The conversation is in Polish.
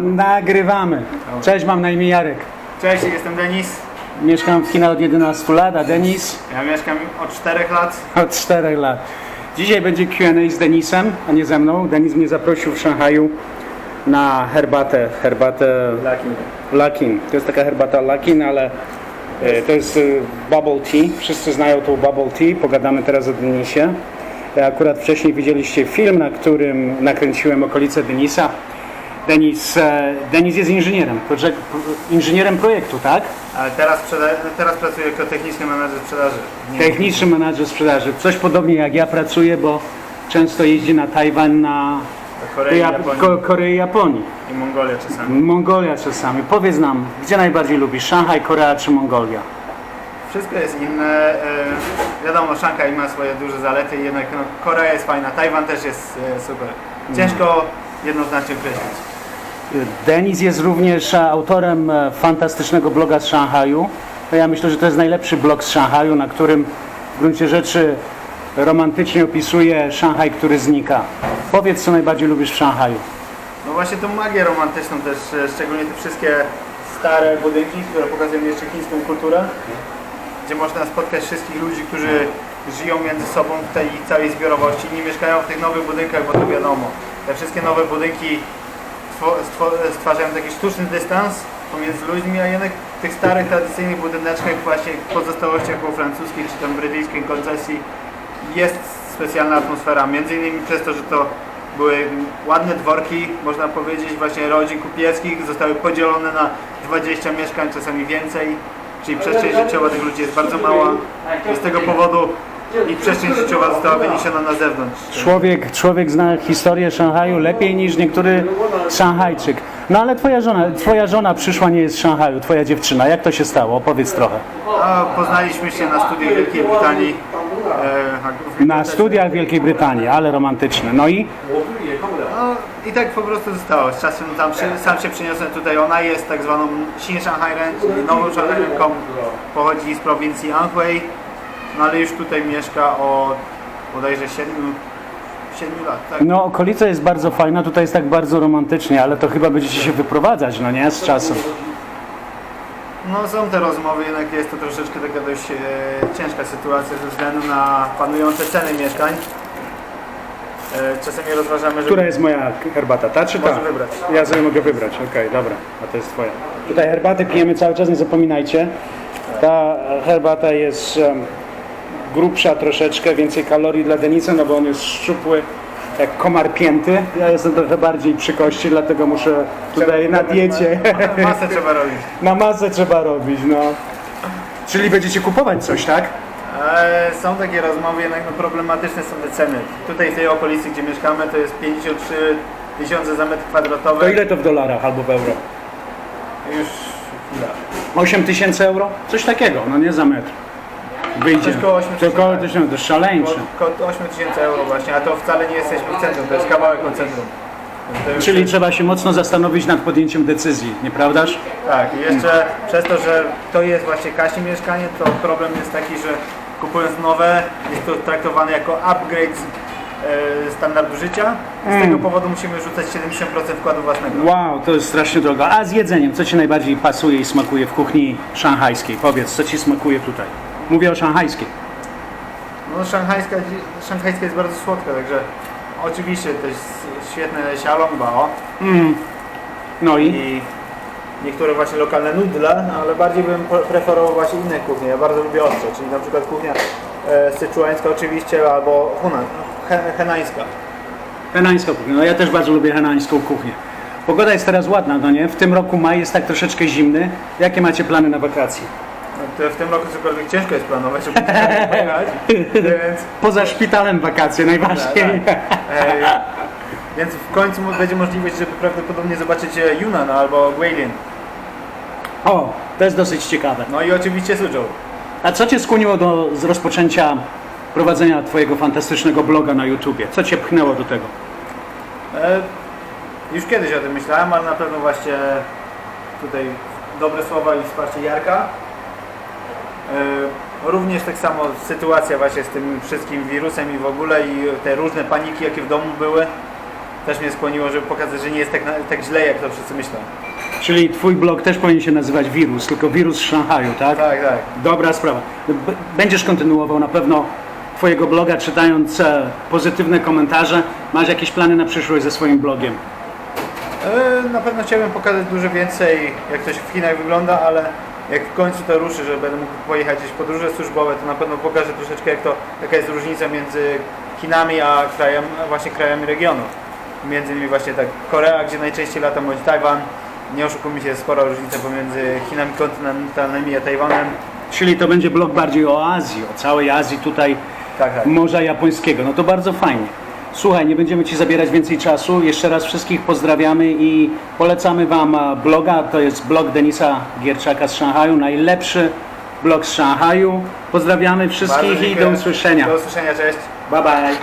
Nagrywamy. Cześć, mam na imię Jarek. Cześć, jestem Denis. Mieszkam w Chinach od 11 lat, a Denis Ja mieszkam od 4 lat. od 4 lat. Dzisiaj będzie Q&A z Denisem, a nie ze mną. Denis mnie zaprosił w Szanghaju na herbatę, herbatę Lakin. Lakin. To jest taka herbata Lakin, ale e, to jest e, bubble tea. Wszyscy znają tą bubble tea. Pogadamy teraz o Denisie. E, Akurat wcześniej widzieliście film, na którym nakręciłem okolice Denisa. Denis, e, Denis jest inżynierem, inżynierem projektu, tak? Ale teraz, teraz pracuję jako techniczny menadżer sprzedaży. Nie. Techniczny menadżer sprzedaży. Coś podobnie jak ja pracuję, bo często jeździ na Tajwan, na Korei, Jap- Japonii Ko- Koreę i Japonii. i Mongolię czasami. Mongolia czasami. Powiedz nam, gdzie najbardziej lubisz? Szanghaj, Korea czy Mongolia? Wszystko jest inne. E, wiadomo, Szanghaj ma swoje duże zalety, jednak no, Korea jest fajna, Tajwan też jest e, super. Ciężko jednoznacznie określić. Denis jest również e, autorem e, fantastycznego bloga z Szanghaju. To Ja myślę, że to jest najlepszy blog z Szanghaju, na którym w gruncie rzeczy romantycznie opisuje Szanghaj, który znika. Powiedz, co najbardziej lubisz w Szanghaju. No właśnie tą magię romantyczną też, e, szczególnie te wszystkie stare budynki, które pokazują jeszcze chińską kulturę, gdzie można spotkać wszystkich ludzi, którzy żyją między sobą w tej całej zbiorowości, nie mieszkają w tych nowych budynkach, bo to wiadomo, te wszystkie nowe budynki stwo- stwo- stwarzają taki sztuczny dystans pomiędzy ludźmi, a jednak w tych starych, tradycyjnych budyneczkach, właśnie pozostałościach po francuskich czy tam brytyjskiej koncesji jest specjalna atmosfera, między innymi przez to, że to były ładne dworki, można powiedzieć, właśnie rodzin kupieckich, zostały podzielone na 20 mieszkań, czasami więcej, czyli przestrzeń życiowa tych ludzi jest bardzo mała. I z tego powodu ich przestrzeń życiowa została wyniesiona na zewnątrz. Człowiek, człowiek zna historię Szanghaju lepiej niż niektóry Szanghajczyk. No ale twoja żona, twoja żona przyszła nie jest z Szanghaju, twoja dziewczyna. Jak to się stało? Opowiedz trochę. Poznaliśmy się na studiach Wielkiej Brytanii. e, Na studiach Wielkiej Brytanii, ale romantyczne. No i? No i tak po prostu zostało. Z czasem tam się, sam się przeniosłem tutaj. Ona jest tak zwaną Xin Shanghairen, czyli nową Szanghajrenką. Pochodzi z prowincji Anhui. No ale już tutaj mieszka od bodajże 7, 7 lat, tak? No okolica jest bardzo fajna, tutaj jest tak bardzo romantycznie, ale to chyba będziecie się wyprowadzać, no nie? Z czasem. No są te rozmowy, jednak jest to troszeczkę taka dość e, ciężka sytuacja ze względu na panujące ceny mieszkań. E, czasami rozważamy, żeby... Która jest moja herbata? Ta czy ta? Możesz wybrać. Ja sobie mogę wybrać, okej, dobra, a to jest twoja. Tutaj herbaty pijemy cały czas, nie zapominajcie. Ta herbata jest em, grubsza troszeczkę, więcej kalorii dla Denisa, no bo on jest szczupły jak komar pięty. Ja jestem trochę bardziej przy kości, dlatego muszę tutaj na diecie. Masę trzeba robić. Na masę trzeba robić, no. Czyli będziecie kupować coś, tak? E, Są takie rozmowy, jednak no problematyczne są te ceny. Tutaj w tej okolicy, gdzie mieszkamy, to jest 53 tysiące za metr kwadratowy. To ile to w dolarach albo w euro? Już chwila. 8 tysięcy euro? Coś takiego, no nie za metr. Wyjdzie. Koło 8 To około tysięcy. 1000, to szaleńcze. Około 8 tysięcy euro właśnie, a to wcale nie jesteśmy w centrum, to jest kawałek od centrum. Więc to już Czyli jest- trzeba się mocno zastanowić nad podjęciem decyzji, nieprawdaż? Tak, i jeszcze przez to, że to jest właśnie Kasi mieszkanie, to problem jest taki, że kupując nowe, jest to traktowane jako upgrade e, standardu życia. Z tego powodu musimy rzucać 70% wkładu własnego. Wow, to jest strasznie drogo. A z jedzeniem, co Ci najbardziej pasuje i smakuje w kuchni szanghajskiej? Powiedz, co Ci smakuje tutaj? Mówię o szanghajskiej. No szanghajska, szanghajska jest bardzo słodka, także oczywiście też świetne xiaolong bao No i? i niektóre właśnie lokalne nudle, ale bardziej bym pre- preferował właśnie inne kuchnie. Ja bardzo lubię ostre, czyli na przykład kuchnia e, syczuańska oczywiście, albo hunan, he, henańska. Henańska kuchnia. No ja też bardzo lubię henańską kuchnię. Pogoda jest teraz ładna, no nie? W tym roku maj jest tak troszeczkę zimny. Jakie macie plany na wakacje? No, to w tym roku cokolwiek ciężko jest planować, żeby pojechać, więc, Poza szpitalem wakacje najważniej. Tak, e, więc w końcu będzie możliwość, żeby prawdopodobnie zobaczyć e, Yunnan albo Guilin. O, to jest dosyć ciekawe. No i oczywiście Suzhou. A co Cię skłoniło do z rozpoczęcia prowadzenia Twojego fantastycznego bloga na YouTubie? Co Cię pchnęło do tego? E, już kiedyś o tym myślałem, ale na pewno właśnie tutaj dobre słowa i wsparcie Jarka. E, również tak samo sytuacja właśnie z tym wszystkim wirusem i w ogóle i te różne paniki jakie w domu były. też mnie skłoniło, żeby pokazać, że nie jest tak, tak źle, jak to wszyscy myślą. Czyli twój blog też powinien się nazywać Wirus, tylko Wirus z Szanghaju, tak? Tak, tak. Dobra sprawa. B- Będziesz kontynuował na pewno twojego bloga, czytając e, pozytywne komentarze. Masz jakieś plany na przyszłość ze swoim blogiem? E, Na pewno chciałbym pokazać dużo więcej, jak to się w Chinach wygląda, ale jak w końcu to ruszy, że będę mógł pojechać gdzieś w podróże służbowe, to na pewno pokażę troszeczkę, jak to, jaka jest różnica między Chinami a krajem, właśnie krajami regionu. Między innymi właśnie tak Korea, gdzie najczęściej latam, bądź Tajwan. Nie oszukujmy się, spora różnica pomiędzy Chinami kontynentalnymi a Tajwanem. Czyli to będzie blog bardziej o Azji, o całej Azji tutaj Tak, tak. Morza Japońskiego. No to bardzo fajnie. Słuchaj, nie będziemy Ci zabierać więcej czasu. Jeszcze raz wszystkich pozdrawiamy i polecamy Wam e, bloga. To jest blog Denisa Gierczaka z Szanghaju, najlepszy blog z Szanghaju. Pozdrawiamy wszystkich i dziękuję. do usłyszenia. Do usłyszenia, cześć. Bye bye.